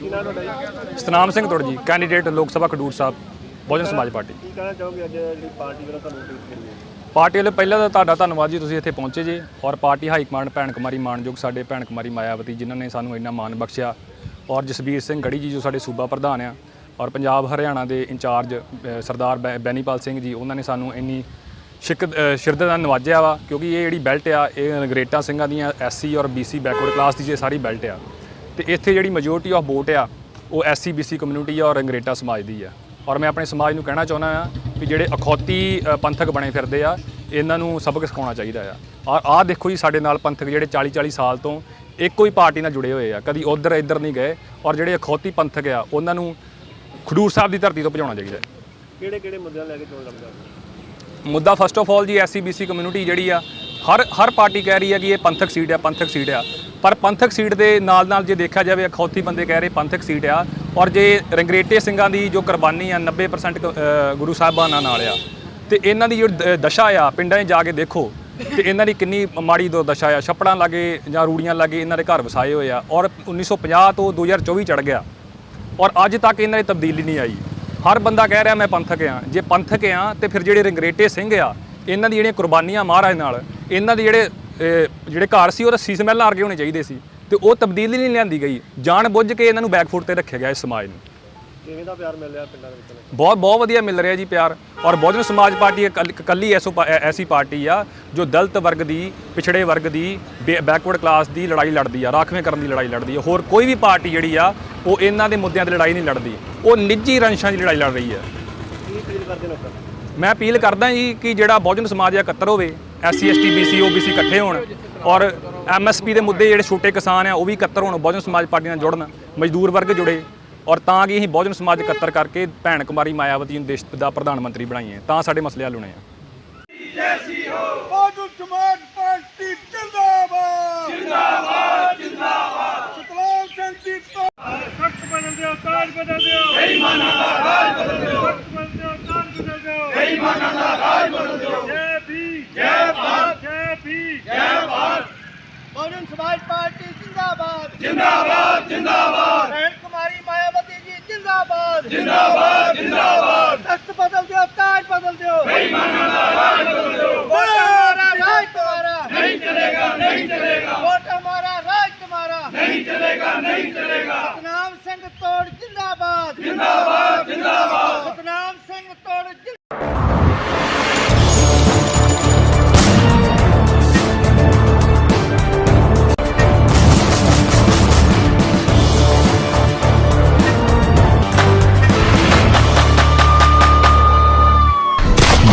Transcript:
ਕੀ ਨਾਮ ਤੁਹਾਡਾ ਜੀ? ਸਤਨਾਮ ਸਿੰਘ ਤੁੜ ਜੀ ਕੈਂਡੀਡੇਟ ਲੋਕ ਸਭਾ ਖਡੂਰ ਸਾਹਿਬ ਬਹੁਜਨ ਸਮਾਜ ਪਾਰਟੀ। ਕੀ ਕਹਿਣਾ ਚਾਹੋਗੇ ਅੱਜ ਜਿਹੜੀ ਪਾਰਟੀ ਵੱਲੋਂ ਤੁਹਾਨੂੰ ਕਰੀ ਹੈ? ਪਾਰਟੀ ਵੱਲੋਂ ਪਹਿਲਾਂ ਤਾਂ ਤੁਹਾਡਾ ਧੰਨਵਾਦ ਜੀ ਤੁਸੀਂ ਇੱਥੇ ਪਹੁੰਚੇ ਜੀ ਔਰ ਪਾਰਟੀ ਹਾਈ ਕਮਾਂਡ ਭੈਣ ਕੁਮਾਰੀ ਮਾਨਯੋਗ ਸਾਡੇ ਭੈਣ ਕੁਮਾਰੀ ਮਾਇਆਵਤੀ ਜਿਨ੍ਹਾਂ ਨੇ ਸਾਨੂੰ ਇੰਨਾ ਮਾਣ ਬਖਸ਼ਿਆ ਔਰ ਜਸਬੀਰ ਸਿੰਘ ਗੜੀ ਜੀ ਜੋ ਸਾਡੇ ਸੂਬਾ ਪ੍ਰਧਾਨ ਆ ਔਰ ਪੰਜਾਬ ਹਰਿਆਣਾ ਦੇ ਇੰਚਾਰਜ ਸਰਦਾਰ ਬੈਨੀਪਾਲ ਸਿੰਘ ਜੀ ਉਹਨਾਂ ਨੇ ਸਾਨੂੰ ਇੰਨੀ ਸ਼ਿਕ ਸ਼ਿਰਦਤ ਨਾਲ ਨਵਾਜਿਆ ਵਾ ਕਿਉਂਕਿ ਇਹ ਜਿਹੜੀ ਬੈਲਟ ਆ ਇਹ ਨਗਰੇਟਾ ਸਿੰਘਾਂ ਦੀਆਂ ਐਸਸੀ ਔਰ ਬੀਸੀ ਬੈਕਵਰਡ ਕਲਾਸ ਦੀ ਜੇ ਸਾਰੀ ਬੈਲਟ ਆ। ਤੇ ਇੱਥੇ ਜਿਹੜੀ ਮੈਜੋਰਟੀ ਆਫ ਵੋਟ ਆ ਉਹ ਐਸਸੀ ਬੀਸੀ ਕਮਿਊਨਿਟੀ ਆ ਔਰ ਅੰਗਰੇਟਾ ਸਮਾਜ ਦੀ ਆ। ਔਰ ਮੈਂ ਆਪਣੇ ਸਮਾਜ ਨੂੰ ਕਹਿਣਾ ਚਾਹੁੰਦਾ ਆ ਕਿ ਜਿਹੜੇ ਅਖੌਤੀ ਪੰਥਕ ਬਣੇ ਫਿਰਦੇ ਆ ਇਹਨਾਂ ਨੂੰ ਸਬਕ ਸਿਖਾਉਣਾ ਚਾਹੀਦਾ ਆ। ਔਰ ਆਹ ਦੇਖੋ ਜੀ ਸਾਡੇ ਨਾਲ ਪੰਥਕ ਜਿਹੜੇ 40 40 ਸਾਲ ਤੋਂ ਇੱਕੋ ਹੀ ਪਾਰਟੀ ਨਾਲ ਜੁੜੇ ਹੋਏ ਆ ਕਦੀ ਉਧਰ ਇੱਧਰ ਨਹੀਂ ਗਏ। ਔਰ ਜਿਹੜੇ ਅਖੌਤੀ ਪੰਥਕ ਆ ਉਹਨਾਂ ਨੂੰ ਖਡੂਰ ਸਾਹਿਬ ਦੀ ਧਰਤੀ ਤੋਂ ਭਜਾਉਣਾ ਚਾਹੀਦਾ ਕਿਹੜੇ ਕਿਹੜੇ ਮੁੱਦਿਆਂ ਲੈ ਕੇ ਚੋਣ ਲੜਦਾ ਮੁੱਦਾ ਫਸਟ ਆਫ ਆਲ ਜੀ ਐਸਸੀ ਬੀਸੀ ਕਮਿਊਨਿਟੀ ਜਿਹੜੀ ਆ ਹਰ ਹਰ ਪਾਰਟੀ ਕਹਿ ਰਹੀ ਹੈ ਕਿ ਇਹ ਪੰਥਕ ਸੀਟ ਆ, ਪੰਥਕ ਸੀਟ ਆ। ਪਰ ਪੰਥਕ ਸੀਟ ਦੇ ਨਾਲ ਨਾਲ ਜੇ ਦੇਖਿਆ ਜਾਵੇ, ਅਖੌਤੀ ਬੰਦੇ ਕਹਿ ਰਹੇ ਪੰਥਕ ਸੀਟ ਆ। ਔਰ ਜੇ ਰੰਗਰੇਟੇ ਸਿੰਘਾਂ ਦੀ ਜੋ ਕੁਰਬਾਨੀ ਆ 90% ਕ- ਗੁਰੂ ਸਾਹਿਬਾਨਾਂ ਨਾਲ ਆ। ਤੇ ਇਹਨਾਂ ਦੀ ਜੋ ਦ- ਦਸ਼ਾ ਆ, ਪਿੰਡਾਂ 'ਚ ਜਾ ਕੇ ਦੇਖੋ, ਤੇ ਇਹਨਾਂ ਦੀ ਕਿੰਨੀ ਮਾੜੀ ਦੋ ਦਸ਼ਾ ਆ। ਛੱਪੜਾਂ ਲਾਗੇ ਜਾਂ ਰੂੜੀਆਂ ਲਾਗੇ ਇਹਨਾਂ ਦੇ ਘਰ ਵਸਾਏ ਹੋਏ ਆ। ਔਰ 1950 ਤੋਂ 2024 ਚੜ ਗਿਆ। ਔਰ ਅੱਜ ਤੱਕ ਇਹਨਾਂ ਦੀ ਤਬਦੀਲੀ ਨਹੀਂ ਆਈ। ਹਰ ਬੰਦਾ ਕਹਿ ਰਿਹਾ, ਮੈਂ ਪੰਥਕ ਆ। ਜੇ ਪੰਥਕ ਆ, ਤੇ ਫਿਰ ਜਿਹੜੇ ਰੰਗਰੇਟੇ ਸਿੰਘ ਆ, ਇਹਨਾਂ ਦੀ ਜਿਹੜੀਆਂ ਕੁਰਬਾਨੀਆਂ ਮਹਾਰਾਜ ਨਾਲ ਇਹਨਾਂ ਦੀ ਜਿਹੜੇ ਜਿਹੜੇ ਘਰ ਸੀ ਉਹ ਤਾਂ ਸੀਸ ਮਹਿਲਾਂ ਵਰਗੇ ਹੋਣੇ ਚਾਹੀਦੇ ਸੀ ਤੇ ਉਹ ਤਬਦੀਲੀ ਨਹੀਂ ਲਿਆਂਦੀ ਗਈ। ਜਾਣ ਬੁੱਝ ਕੇ ਇਹਨਾਂ ਨੂੰ ਬੈਕਫੁੱਟ ਤੇ ਰੱਖਿਆ ਗਿਆ ਇਸ ਸਮਾਜ ਨੂੰ। ਕਿਵੇਂ ਦਾ ਪਿਆਰ ਮਿਲ ਰਿਹਾ ਪਿੰਡਾਂ ਦੇ ਵਿੱਚ? ਬਹੁਤ ਬਹੁਤ ਵਧੀਆ ਮਿਲ ਰਿਹਾ ਜੀ ਪਿਆਰ। ਔਰ ਬਹੁਜਨ ਸਮਾਜ ਪਾਰਟੀ ਇੱਕ ਇਕੱਲ- ਐਸੋ ਐਸੀ ਪਾਰਟੀ ਆ ਜੋ ਦਲਿਤ ਵਰਗ ਦੀ ਪਿਛੜੇ ਵਰਗ ਦੀ ਬੈਕਵਰਡ ਕਲਾਸ ਦੀ ਲੜਾਈ ਲੜਦੀ ਆ ਰਾਖਵੇਂ ਕਰਨ ਦੀ ਲੜਾਈ ਲੜਦੀ ਆ। ਹੋਰ ਕੋਈ ਵੀ ਪਾਰਟੀ ਜਿਹੜੀ ਆ ਉਹ ਇਹਨਾਂ ਦੇ ਮੁੱਦਿਆਂ ਦੀ ਲੜਾਈ ਨਹੀਂ ਲੜਦੀ। ਉਹ ਨਿੱਜੀ ਰੰਸ਼ਾਂ ਦੀ ਲੜਾਈ ਲੜ ਰਹੀ ਨੂੰ? ਮੈਂ ਅਪੀਲ ਕਰਦਾ ਜੀ ਕਿ ਜਿਹੜਾ ਬਹੁਜਨ ਸਮਾਜ ਆ ਇਕੱਤਰ ਹੋਵੇ। ਐਸਸੀ ਐਸਟੀ ਬੀਸੀ ਓਬੀਸੀ ਇਕੱਠੇ ਹੋਣ ਔਰ ਐਮਐਸਪੀ ਦੇ ਮੁੱਦੇ ਜਿਹੜੇ ਛੋਟੇ ਕਿਸਾਨ ਆ ਉਹ ਵੀ ਇਕੱਤਰ ਹੋਣ ਬਹੁਜਨ ਸਮਾਜ ਪਾਰਟੀ ਨਾਲ ਜੁੜਨ ਮਜ਼ਦੂਰ ਵਰਗ ਜੁੜੇ ਔਰ ਤਾਂ ਕਿ ਅਸੀਂ ਬਹੁਜਨ ਸਮਾਜ ਇਕੱਤਰ ਕਰਕੇ ਭੈਣ ਕੁਮਾਰੀ ਮਾਇਆਵਤੀ ਨੂੰ ਦੇਸ਼ ਦਾ ਪ੍ਰਧਾਨ ਮੰਤਰੀ ਬਣਾਈਏ ਤਾਂ ਸਾਡੇ ਮਸਲੇ ਹੱਲ ਹੋਣੇ ਆ। ਬਾਦਲ ਸਮਾਜ ਪਾਰਟੀ ਜਿੰਦਾਬਾਦ। ਜਿੰਦਾਬਾਦ ਜਿੰਦਾਬਾਦ। ਸਤਨਾਮ ਸਿੰਘ ਜੀ ਤੋਂ ਸਖਤ ਬਦਲ ਦਿਓ ਤਾਜ ਬਦਲ ਦਿਓ। ਬੇਈਮਾਨਾਂ ਦਾ ਰਾਜ ਬਦਲ ਦਿਓ। ਬਦਲ ਦਿਓ ਤਾਜ ਬਦਲ ਦਿਓ। ਬੇਈਮਾਨਾਂ ਦਾ ਰਾਜ ਬਦਲ ਦਿਓ। ਜੈ ਭਾਰਤ ਜੈ ਵੀ ਜੈ ਭਾਰਤ। ਬਹੁਜਨ ਸਮਾਜ ਪਾਰਟੀ ਜਿੰਦਾਬਾਦ। ਜਿੰਦਾਬਾਦ ਜਿੰਦਾਬਾਦ। ਭੈਣ ਕੁਮਾਰੀ ਮਾਇਆਵਤੀ ਜੀ ਜਿੰਦਾਬਾਦ। ਜਿੰਦਾਬਾਦ ਜਿੰਦਾਬਾਦ। ਤਖਤ ਬਦਲ ਦਿਓ ਤਾਜ ਬਦਲ ਦਿਓ। ਬੇਈਮਾਨਾਂ ਦਾ ਰਾਜ ਬਦਲ ਦਿਓ। ਹਮਾਰਾ ਰਾਜ ਤੁਹਾਰਾ ਨਹੀਂ ਚਲੇਗਾ ਨਹੀਂ ਚਲੇਗਾ। ਵੋਟ ਹਮਾਰਾ ਰਾਜ ਤੁਹਾਰਾ ਨਹੀਂ ਚਲੇਗਾ ਨਹੀਂ ਚਲੇਗਾ। ਸਤਨਾਮ ਸਿੰਘ ਤੋੜ ਜਿੰਦਾਬਾਦ। ਜਿੰਦਾਬਾਦ।